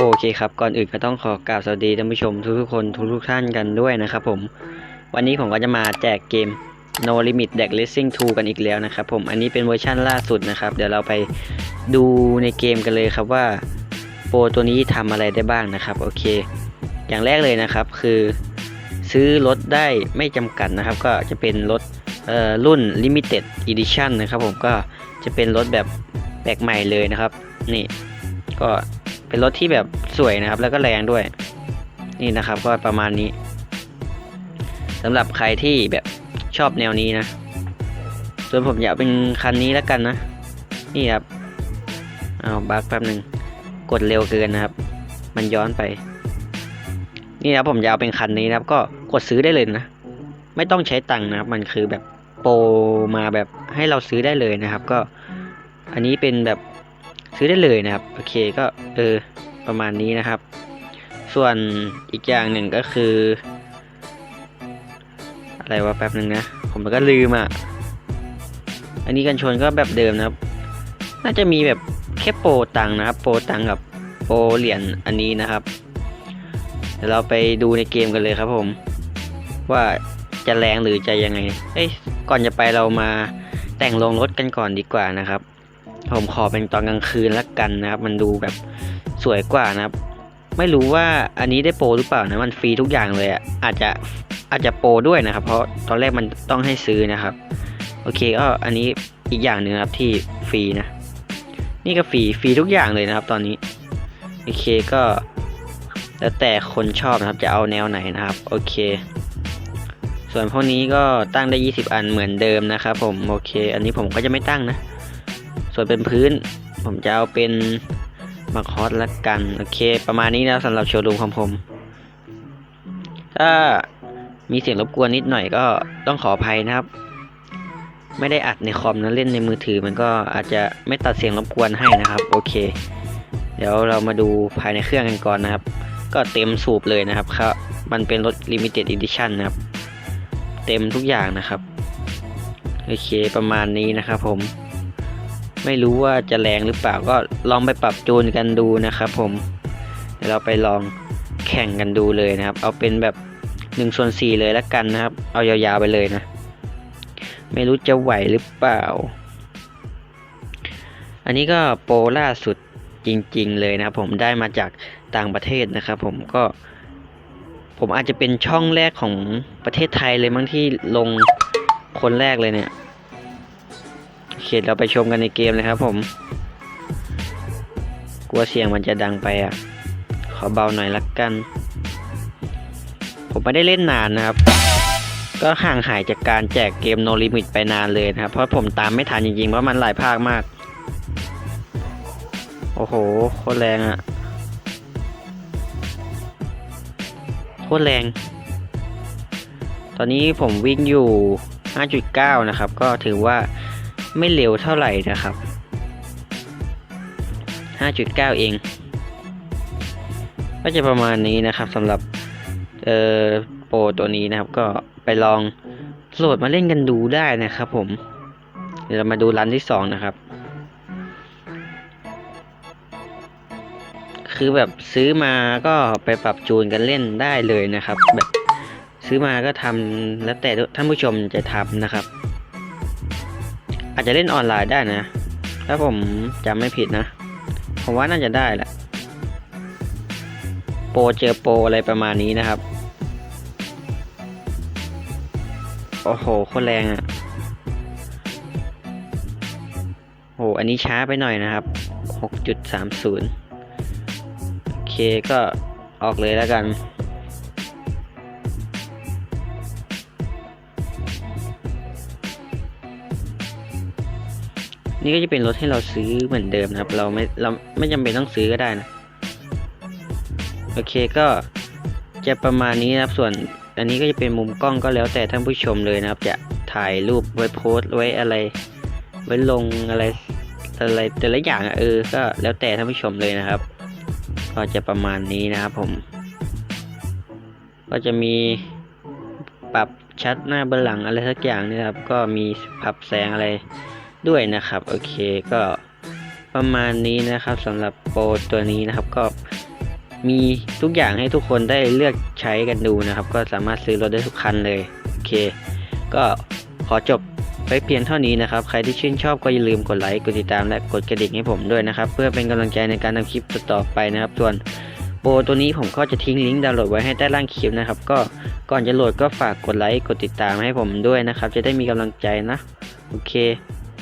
โอเคครับ ก่อนอื่นก็ต้องขอกราบสวัสดีท่านผู้ชมทุกๆคนทุกๆท่านกันด้วยนะครับผม วันนี้ผมก็จะมาแจกเกม No Limit Deck Racing 2 กันอีกแล้วนะครับผม อันนี้เป็นเวอร์ชั่นล่าสุดนะครับ เดี๋ยวเราไปดูในเกมกันเลยครับว่าโปรตัวนี้ทำอะไรได้บ้างนะครับ โอเค อย่างแรกเลยนะครับคือซื้อรถได้ไม่จำกัดนะครับ ก็จะเป็นรถเออรุ่น Limited Edition นะครับผมก็จะเป็นรถแบบแปลกใหม่เลยนะครับ นี่ก็ เป็นรถที่แบบสวยนะครับ แล้วก็แรงด้วย นี่นะครับ ก็ประมาณนี้สำหรับใครที่แบบชอบแนวนี้นะส่วนผมอยากเป็นคันนี้แล้วกันนะ นี่ครับเอาบักแป๊บหนึ่งกดเร็วเกินนะครับ มันย้อนไป นี่นะครับผมอยากเอาเป็นคันนี้นะครับ ก็กดซื้อได้เลยนะ ไม่ต้องใช้ตังค์นะครับ มันคือแบบโปรมาแบบให้เราซื้อได้เลยนะครับ ก็ อันนี้เป็นแบบ ซื้อได้เลยนะครับ โอเคก็เออประมาณนี้นะครับ ส่วนอีกอย่างหนึ่งก็คือ อะไรวะแป๊บหนึ่งนะ ผมก็ลืมอะ อันนี้กันชนก็แบบเดิมนะครับ น่าจะมีแบบแค่โปรตังนะครับ โปรตังกับโปรเหรียญอันนี้นะครับเดี๋ยวเราไปดูในเกมกันเลยครับผม ว่าจะแรงหรือจะยังไง เอ้ยก่อนจะไปเรามาแต่งลงรถกันก่อนดีกว่านะครับ ผมขอเป็นตอนกลางคืนละกันนะครับ มันดูแบบสวยกว่านะครับ ไม่รู้ว่าอันนี้ได้โปรหรือเปล่านะ มันฟรีทุกอย่างเลยอะอาจจะอาจจะโปรด้วยนะครับ เพราะตอนแรกมันต้องให้ซื้อนะครับ โอเคก็อันนี้อีกอย่างหนึ่งครับที่ฟรีนะ นี่ก็ฟรีฟรีทุกอย่างเลยนะครับ ตอนนี้ โอเคก็ แล้วแต่คนชอบนะครับ จะเอาแนวไหนนะครับ โอเค ส่วนพวกนี้ก็ตั้งได้ 20 อันเหมือนเดิมนะครับผม โอเค อันนี้ผมก็จะไม่ตั้งนะ ส่วนเป็นพื้น ผมจะเอาเป็นมาคอสละกัน โอเค ประมาณนี้นะสำหรับโชว์รูมของผม ถ้ามีเสียงรบกวนนิดหน่อยก็ต้องขออภัยนะครับ ไม่ได้อัดในคอมนะเล่นในมือถือ มันก็อาจจะไม่ตัดเสียงรบกวนให้นะครับ โอเค เดี๋ยวเรามาดูภายในเครื่องกันก่อนนะครับ ก็เต็มสูบเลยนะครับครับมันเป็นรถ Limited Edition นะครับ เต็มทุกอย่างนะครับ โอเคประมาณนี้นะครับผม ไม่รู้ว่าจะแรงหรือเปล่าก็ลองไปปรับจูนกันดูนะครับผมเดี๋ยวเราไปลองแข่งกันดูเลยนะครับ เอาเป็นแบบ1ส่วน4เลยแล้วกันนะครับ เอายาวๆไปเลยนะ ไม่รู้จะไหวหรือเปล่า อันนี้ก็โปรล่าสุดจริง ๆ เลยนะครับ ผมได้มาจากต่างประเทศนะครับ ผมก็ ผมอาจจะเป็นช่องแรกของประเทศไทยเลยมั้งที่ลงคนแรกเลยเนี่ย โอเคเราไปชมกันในเกมเลยครับผมกลัวเสียงมันจะดังไปอะ ขอเบาหน่อยละกัน ผมไม่ได้เล่นนานนะครับ ก็ห่างหายจากการแจกเกม No Limit ไปนานเลยนะครับ เพราะผมตามไม่ทันจริงๆ เพราะมันหลายภาคมาก โอ้โห โคตรแรงอะโคตรแรง ตอนนี้ผมวิ่งอยู่ 5.9 นะครับ ก็ถือว่า ไม่เร็วเท่าไหร่นะครับ 5.9 เอง ก็จะประมาณนี้นะครับสำหรับเอ่อโปรตัวนี้นะครับ ก็ไปลองโหลดมาเล่นกันดูได้นะครับผม เดี๋ยวเรามาดูรันที่2นะครับ คือแบบซื้อมาก็ไปปรับจูนกันเล่นได้เลยนะครับ แบบซื้อมาก็ทำแล้วแต่ท่านผู้ชมจะทำนะครับ อาจจะเล่นออนไลน์ได้นะ ถ้าผมจำไม่ผิดนะ ผมว่าน่าจะได้แหละ โปรเจอโปรอะไรประมาณนี้นะครับ โอ้โหโคตรแรงอะ่ะโห อันนี้ช้าไปหน่อยนะครับ 6.30 โอเคก็ออกเลยแล้วกัน นี่ก็จะเป็นรถให้เราซื้อเหมือนเดิมนะครับ เราไม่เราไม่จำเป็นต้องซื้อก็ได้นะ โอเคก็จะประมาณนี้นะครับ ส่วนอันนี้ก็จะเป็นมุมกล้องก็แล้วแต่ท่านผู้ชมเลยนะครับ จะถ่ายรูปไว้โพสต์ไว้อะไร ไว้ลงอะไรอะไรแต่ละอย่างอะเออ ก็แล้วแต่ท่านผู้ชมเลยนะครับ ก็จะประมาณนี้นะครับผม ก็จะมีปรับชัดหน้าเบื้องหลังอะไรสักอย่างนี่ครับ ก็มีปรับแสงอะไร ด้วยนะครับ โอเคก็ประมาณนี้นะครับสำหรับโปรตัวนี้นะครับก็มีทุกอย่างให้ทุกคนได้เลือกใช้กันดูนะครับ ก็สามารถซื้อรถได้ทุกคันเลย โอเค ก็ขอจบไปเพียงเท่านี้นะครับ ใครที่ชื่นชอบก็อย่าลืมกดไลค์ กดติดตามและกดกระดิ่งให้ผมด้วยนะครับ เพื่อเป็นกำลังใจในการทำคลิปต่อไปนะครับ ส่วนโปรตัวนี้ผมก็จะทิ้งลิงก์ดาวน์โหลดไว้ให้ใต้ล่างคลิปนะครับ ก็ก่อนจะโหลดก็ฝากกดไลค์ กดติดตามให้ผมด้วยนะครับ จะได้มีกำลังใจนะ โอเค